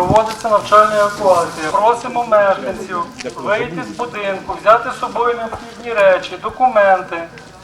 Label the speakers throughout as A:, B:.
A: проводиться навчальна евакуація. Просимо мешканців вийти з будинку, взяти з собою необхідні речі, документи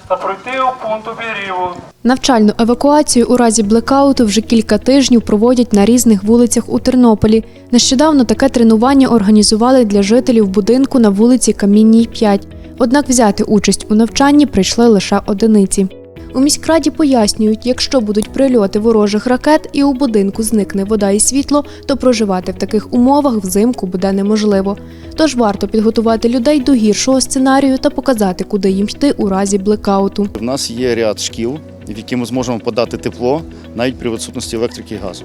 A: та пройти у пункт обігріву.
B: Навчальну евакуацію у разі блекауту вже кілька тижнів проводять на різних вулицях у Тернополі. Нещодавно таке тренування організували для жителів будинку на вулиці Камінній 5. Однак взяти участь у навчанні прийшли лише одиниці. У міськраді пояснюють, якщо будуть прильоти ворожих ракет і у будинку зникне вода і світло, то проживати в таких умовах взимку буде неможливо. Тож варто підготувати людей до гіршого сценарію та показати, куди їм йти у разі блекауту.
C: У нас є ряд шкіл, в які ми зможемо подати тепло навіть при відсутності електрики і газу.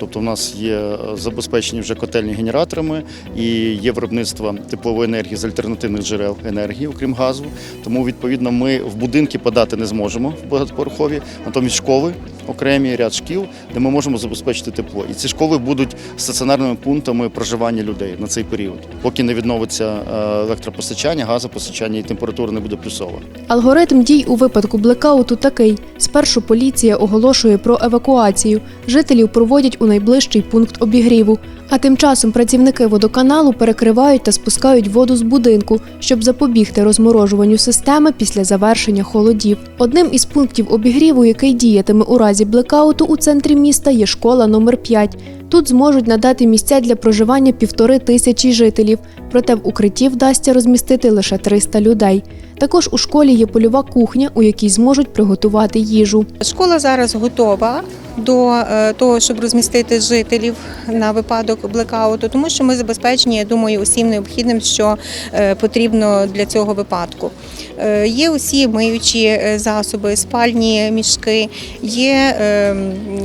C: Тобто в нас є е, забезпечені вже котельні генераторами і є виробництво теплової енергії з альтернативних джерел енергії, окрім газу. Тому відповідно ми в будинки подати не зможемо в багатоповерхові, натомість школи окремі ряд шкіл, де ми можемо забезпечити тепло. І ці школи будуть стаціонарними пунктами проживання людей на цей період, поки не відновиться е, електропостачання, газопостачання і температура не буде плюсова.
B: Алгоритм дій у випадку блекауту такий: спершу поліція оголошує про евакуацію. Жителів проводять у найближчий пункт обігріву. А тим часом працівники водоканалу перекривають та спускають воду з будинку, щоб запобігти розморожуванню системи після завершення холодів. Одним із пунктів обігріву, який діятиме у разі блекауту у центрі міста, є школа номер 5 Тут зможуть надати місця для проживання півтори тисячі жителів, проте в укритті вдасться розмістити лише 300 людей. Також у школі є польова кухня, у якій зможуть приготувати їжу.
D: Школа зараз готова до е, того, щоб розмістити жителів на випадок блекауту, тому що ми забезпечені, я думаю, усім необхідним, що е, потрібно для цього випадку. Е, Є усі миючі засоби, спальні мішки, є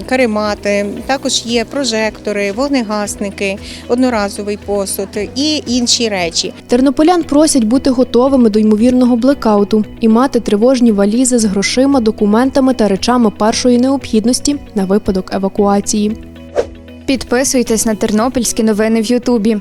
D: каремати, також є прожектори, вогнегасники, одноразовий посуд і інші речі.
B: Тернополян просять бути готовими до ймовірного блекауту і мати тривожні валізи з грошима, документами та речами першої необхідності на випадок евакуації.
E: Підписуйтесь на тернопільські новини в Ютубі.